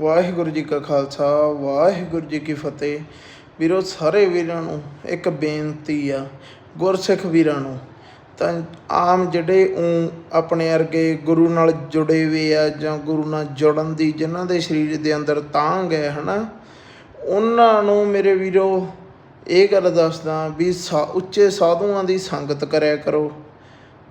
ਵਾਹਿਗੁਰੂ ਜੀ ਕਾ ਖਾਲਸਾ, ਵਾਹਿਗੁਰੂ ਜੀ ਕੀ ਫਤਿਹ। ਵੀਰੋ, ਸਾਰੇ ਵੀਰਾਂ ਨੂੰ ਇੱਕ ਬੇਨਤੀ ਆ, ਗੁਰਸਿੱਖ ਵੀਰਾਂ ਨੂੰ। ਤਾਂ ਆਮ ਜਿਹੜੇ ਉਹ ਆਪਣੇ ਵਰਗੇ ਗੁਰੂ ਨਾਲ ਜੁੜੇ ਹੋਏ ਆ ਜਾਂ ਗੁਰੂ ਨਾਲ ਜੁੜਨ ਦੀ ਜਿਨ੍ਹਾਂ ਦੇ ਸਰੀਰ ਦੇ ਅੰਦਰ ਤਾਂਗ ਹੈ, ਹਨਾ, ਉਹਨਾਂ ਨੂੰ ਮੇਰੇ ਵੀਰੋ, ਇਹ ਗੱਲ ਦੱਸਦਾ ਵੀ ਸਾ, ਉੱਚੇ ਸਾਧੂਆਂ ਦੀ ਸੰਗਤ ਕਰਿਆ ਕਰੋ।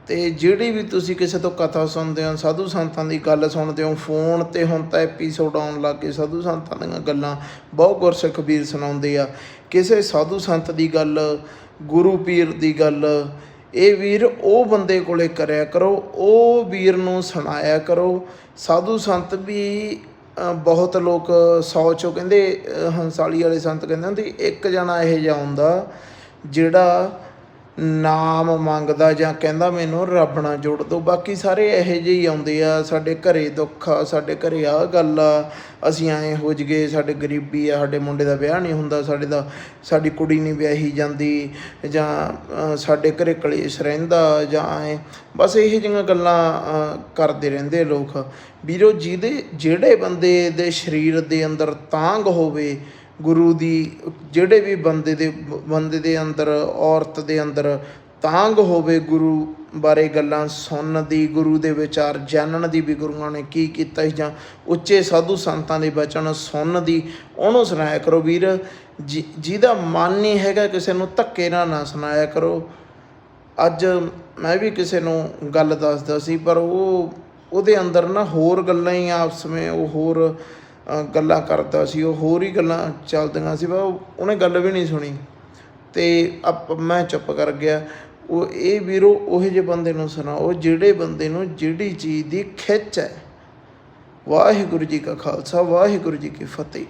ਤੇ ਜਿਹੜੀ ਵੀ ਤੁਸੀਂ ਕਿਸੇ ਤੋਂ ਕਥਾ ਸੁਣਦੇ ਹੋ, ਸਾਧੂ ਸੰਤਾਂ ਦੀ ਗੱਲ ਸੁਣਦੇ ਹੋ, ਫੋਨ ਤੇ ਹੁਣ ਤਾਂ ਐਪੀਸੋਡ ਆਉਣ ਲੱਗ ਗਏ, ਸਾਧੂ ਸੰਤਾਂ ਦੀਆਂ ਗੱਲਾਂ ਬਹੁਤ ਗੁਰਸਿੱਖ ਵੀਰ ਸੁਣਾਉਂਦੇ ਆ। ਕਿਸੇ ਸਾਧੂ ਸੰਤ ਦੀ ਗੱਲ, ਗੁਰੂ ਪੀਰ ਦੀ ਗੱਲ, ਇਹ ਵੀਰ ਉਹ ਬੰਦੇ ਕੋਲੇ ਕਰਿਆ ਕਰੋ, ਉਹ ਵੀਰ ਨੂੰ ਸੁਣਾਇਆ ਕਰੋ। ਸਾਧੂ ਸੰਤ ਵੀ ਬਹੁਤ ਲੋਕ ਸੌ ਚੋਂ ਕਹਿੰਦੇ ਹੰਸਾਲੀ ਵਾਲੇ ਸੰਤ ਕਹਿੰਦੇ ਹੁੰਦੇ, ਇੱਕ ਜਣਾ ਇਹ ਜਿਹਾ ਹੁੰਦਾ, ਜਿਹੜਾ ਨਾਮ ਮੰਗਦਾ ਜਾਂ ਕਹਿੰਦਾ ਮੈਨੂੰ ਰੱਬ ਨਾਲ ਜੋੜ ਦੋ। ਬਾਕੀ ਸਾਰੇ ਇਹੋ ਜਿਹੇ ਹੀ ਆਉਂਦੇ ਆ। ਸਾਡੇ ਘਰੇ ਦੁੱਖ ਆ, ਸਾਡੇ ਘਰੇ ਆ ਗੱਲ ਆ। ਅਸੀਂ ਐਂ ਹੋ ਜਗੇ ਸਾਡੇ ਗਰੀਬੀ ਆ, ਸਾਡੇ ਮੁੰਡੇ ਦਾ ਵਿਆਹ ਨਹੀਂ ਹੁੰਦਾ, ਸਾਡੇ ਦਾ, ਸਾਡੀ ਕੁੜੀ ਨਹੀਂ ਵਿਆਹੀ ਜਾਂਦੀ ਜਾਂ ਸਾਡੇ ਘਰੇ ਕਲੇਸ਼ ਰਹਿੰਦਾ ਜਾਂ ਐਂ। ਬਸ ਇਹੋ ਜਿਹੀਆਂ ਗੱਲਾਂ ਕਰਦੇ ਰਹਿੰਦੇ ਲੋਕ। ਵੀਰੋ, ਜਿਹਦੇ, ਜਿਹੜੇ ਬੰਦੇ ਦੇ ਸਰੀਰ ਦੇ ਅੰਦਰ ਤਾਂਗ ਹੋਵੇ ਗੁਰੂ ਦੀ, ਜਿਹੜੇ ਵੀ ਬੰਦੇ ਦੇ ਬੰਦੇ ਦੇ ਅੰਦਰ, ਔਰਤ ਦੇ ਅੰਦਰ ਤਾਂਗ ਹੋਵੇ ਗੁਰੂ ਬਾਰੇ ਗੱਲਾਂ ਸੁਣਨ ਦੀ, ਗੁਰੂ ਦੇ ਵਿਚਾਰ ਜਾਣਨ ਦੀ ਵੀ ਗੁਰੂਆਂ ਨੇ ਕੀ ਕੀਤਾ ਸੀ ਜਾਂ ਉੱਚੇ ਸਾਧੂ ਸੰਤਾਂ ਦੇ ਬਚਨ ਸੁਣਨ ਦੀ, ਉਹਨੂੰ ਸੁਣਾਇਆ ਕਰੋ ਵੀਰ। ਜਿ- ਜਿਹਦਾ ਮਨ ਨਹੀਂ ਹੈਗਾ ਕਿਸੇ ਨੂੰ ਧੱਕੇ ਨਾਲ ਨਾ ਸੁਣਾਇਆ ਕਰੋ। ਅੱਜ ਮੈਂ ਵੀ ਕਿਸੇ ਨੂੰ ਗੱਲ ਦੱਸਦਾ ਸੀ, ਪਰ ਉਹ, ਉਹਦੇ ਅੰਦਰ ਨਾ ਹੋਰ ਗੱਲਾਂ ਹੀ ਆਪਸ ਵਿੱਚ, ਉਹ ਹੋਰ ਗੱਲਾਂ ਕਰਦਾ ਸੀ, ਉਹ ਹੋਰ ਹੀ ਗੱਲਾਂ ਚੱਲਦੀਆਂ ਸੀ ਪਰ ਉਹਨੇ ਗੱਲ ਵੀ ਨਹੀਂ ਸੁਣੀ। ਤੇ ਅਪ ਮੈਂ ਚੁੱਪ ਕਰ ਗਿਆ। ਉਹ ਇਹ ਵੀਰੋ, ਉਹ ਜਿਹੇ ਬੰਦੇ ਨੂੰ ਸੁਣਾਓ ਜਿਹੜੇ ਬੰਦੇ ਨੂੰ ਜਿਹੜੀ ਚੀਜ਼ ਦੀ ਖਿੱਚ ਹੈ। ਵਾਹਿਗੁਰੂ ਜੀ ਕਾ ਖਾਲਸਾ, ਵਾਹਿਗੁਰੂ ਜੀ ਕੀ ਫਤਿਹ।